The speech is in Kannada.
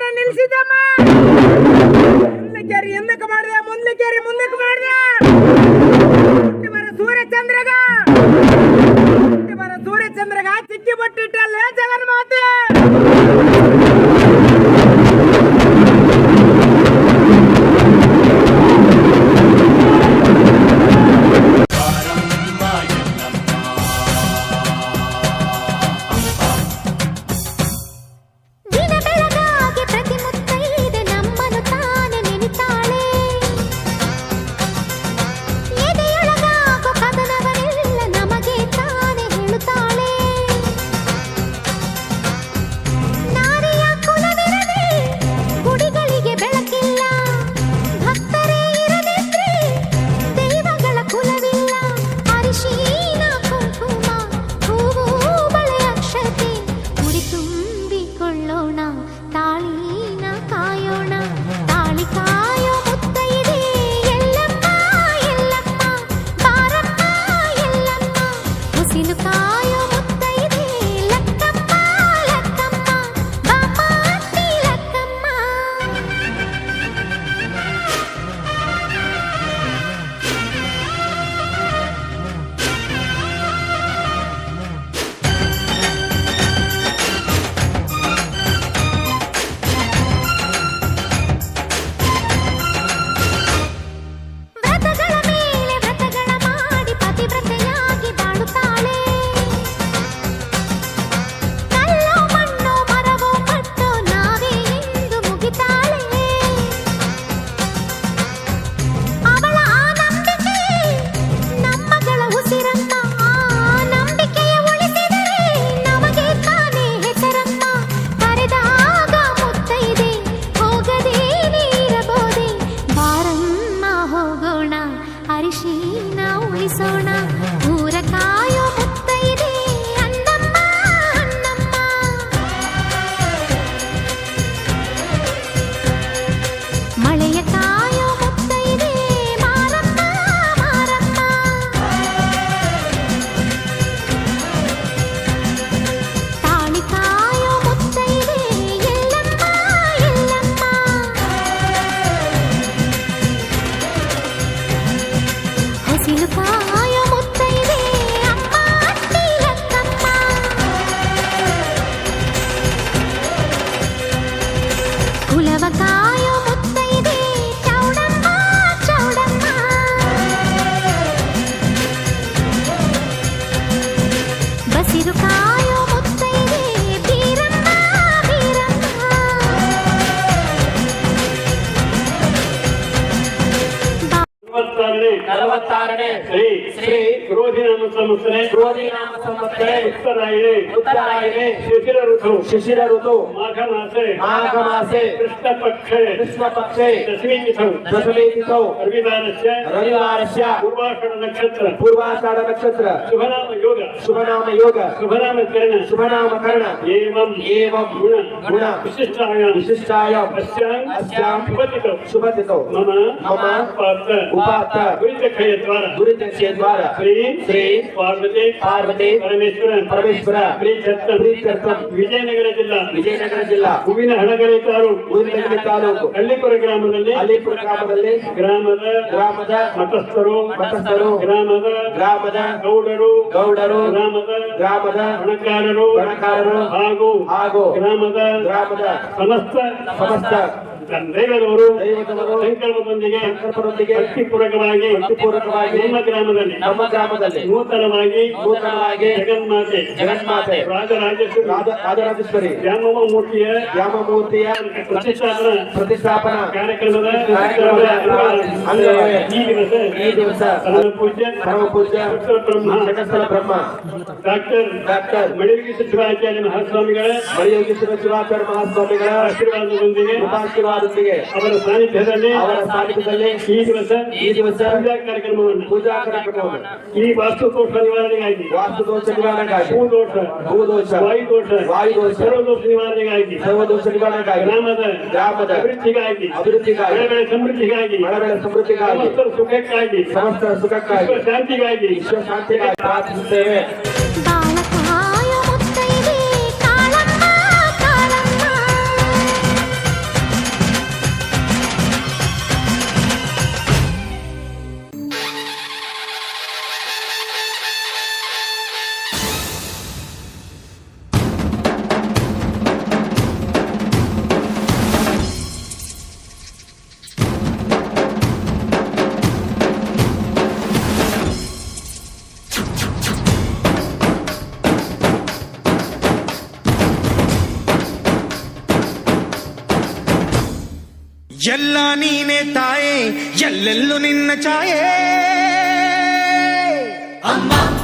ಡ್ರೈವರ್ ನಿಲ್ಸಿದಮ್ಮ ಮುಂದಕ್ಕೆ ಹಿಂದಕ್ಕೆ ಮಾಡಿದೆ ಮುಂದಕ್ಕೆ ಮುಂದಕ್ಕೆ ಮಾಡಿದೆ. ಬರ ಸೂರ್ಯಚಂದ್ರಗ. ಬರ ಸೂರ್ಯಚಂದ್ರಗ ಚಿಕ್ಕಿ ಬಟ್ಟಿಟ್ಟ দাওয়াত कारणे श्री श्री क्रोधि नाम संवत्सरे क्रोधि नाम संवत्सरे उत्तरायणे उत्तरायणे शिशिर ऋतु शिशिर ऋतु माघ मासे माघ मासे कृष्ण पक्षे कृष्ण पक्षे दशमी तिथौ दशमी तिथौ रविवारस्य रविवारस्य पूर्वाषाढ नक्षत्र पूर्वाषाढ नक्षत्र शुभ नाम योग शुभ नाम योग शुभ नाम कर्ण शुभ ಪರಮೇಶ್ವರ. ಪರಮೇಶ್ವರ ಪ್ರೀತ್ಯರ್ಥಂ. ಪ್ರೀತ್ಯರ್ಥಂ. ವಿಜಯನಗರ ಜಿಲ್ಲಾ. ವಿಜಯನಗರ ಜಿಲ್ಲಾ. ಹೂವಿನ ಹಣಗರೆ ತಾಲೂಕು. ಊರಿನಗರಿ ತಾಲೂಕು. ಹಳ್ಳಿಪುರ ಗ್ರಾಮದಲ್ಲಿ. ಅಲಿಪುರ ಗ್ರಾಮದಲ್ಲಿ. ಗ್ರಾಮದ ಗ್ರಾಮದ ಮಠಸ್ಥರು ಮಠಸ್ಥರು ಗ್ರಾಮದ ಗ್ರಾಮದ ಗೌಡರು. ಗೌಡರು. ಗ್ರಾಮದ ಗ್ರಾಮದ ಹಣಕಾರರು. ಹಣಕಾರರು. ಹಾಗೂ ಹಾಗೂ ಗ್ರಾಮದ ಗ್ರಾಮದ ಸಮಸ್ತ ಸಮಸ್ತ ದೈವದವರು ದೈವದವರು ಸಂಕಲ್ಪದೊಂದಿಗೆ ಸಂಕಲ್ಪದೊಂದಿಗೆ ಭಕ್ತಿಪೂರ್ವಕವಾಗಿ ಭಕ್ತಿಪೂರ್ವಕವಾಗಿ ನಮ್ಮ ಗ್ರಾಮದಲ್ಲಿ ನಮ್ಮ ಗ್ರಾಮದಲ್ಲಿ ನೂತನವಾಗಿ ನೂತನವಾಗಿ ಜಗನ್ಮಾತೆ ಜಗನ್ಮಾತೆ ರಾಜರಾಜೇಶ್ವರಿ ರಾಜ ರಾಜರಾಜೇಶ್ವರಿ ದ್ಯಾಮವ್ವ ಮೂರ್ತಿಯ ದ್ಯಾಮಮೂರ್ತಿಯ ಪ್ರತಿಷ್ಠಾಪನಾ ಪ್ರತಿಷ್ಠಾಪನಾ ಕಾರ್ಯಕ್ರಮದ ಕಾರ್ಯಕ್ರಮದ ಅಂಗವಾಗಿ ಈ ದಿವಸ ಈ ದಿವಸ ಪರಮ ಪೂಜ್ಯ ಪರಮ ಪೂಜ್ಯ ಬ್ರಹ್ಮ ಜಗತ್ಸಲ ಬ್ರಹ್ಮ ಡಾಕ್ಟರ್ ಡಾಕ್ಟರ್ ಮಳಿಯೋಗಿ ಶಿವಾಚಾರ್ಯ ಮಹಾಸ್ವಾಮಿಗಳ ಮಳಿಯೋಗಿ ಶಿವಾಚಾರ್ಯ ಮಹಾಸ್ವಾಮಿಗಳ ಆಶೀರ್ವಾದದೊಂದಿಗೆ ಆಶೀರ್ವಾದದೊಂದಿಗೆ ಅವರ ಸಾನ್ನಿಧ್ಯದಲ್ಲಿ ಅವರ ಸಾನ್ನಿಧ್ಯದಲ್ಲಿ ಈ ದಿವಸ ಈ ದಿವಸ ಕಾರ್ಯಕ್ರಮವನ್ನು ಪೂಜಾ ಕಾರ್ಯಕ್ರಮವನ್ನು ಈ ವಾಸ್ತುದೋಷ ನಿವಾರಣೆಗಾಗಿ ವಾಸ್ತು ದೋಷ ನಿವಾರಣೆಗಾಗಿ ಭೂದೋಷ ಭೂದೋಷ ವಾಯುದೋಷ ವಾಯುದೋಷ ಸರ್ವದೋಷ ನಿವಾರಣೆಗಾಗಿ ಸರ್ವದೋಷ ನಿವಾರಣೆಗಾಗಿ ಗ್ರಾಮದ ಗ್ರಾಮದ ಅಭಿವೃದ್ಧಿಗಾಗಿ ಅಭಿವೃದ್ಧಿಗಾಗಿ ಬೆಳೆ ಸಮೃದ್ಧಿಗಾಗಿ ಮಳಗಳ ಸಮೃದ್ಧಿಗಾಗಿ ಸಮಸ್ತರ ಸುಖಕ್ಕಾಗಿ ಸಮಸ್ತ ಸುಖಕ್ಕಾಗಿ ವಿಶ್ವ ಶಾಂತಿಗಾಗಿ ವಿಶ್ವ ಶಾಂತಿಗಾಗಿ ಪ್ರಾರ್ಥಿಸುತ್ತೇವೆ ಎಲ್ಲ ನೀನೆ ತಾಯೇ ಎಲ್ಲೆಲ್ಲೂ ನಿನ್ನ ಛಾಯೆ. ಅಮ್ಮ.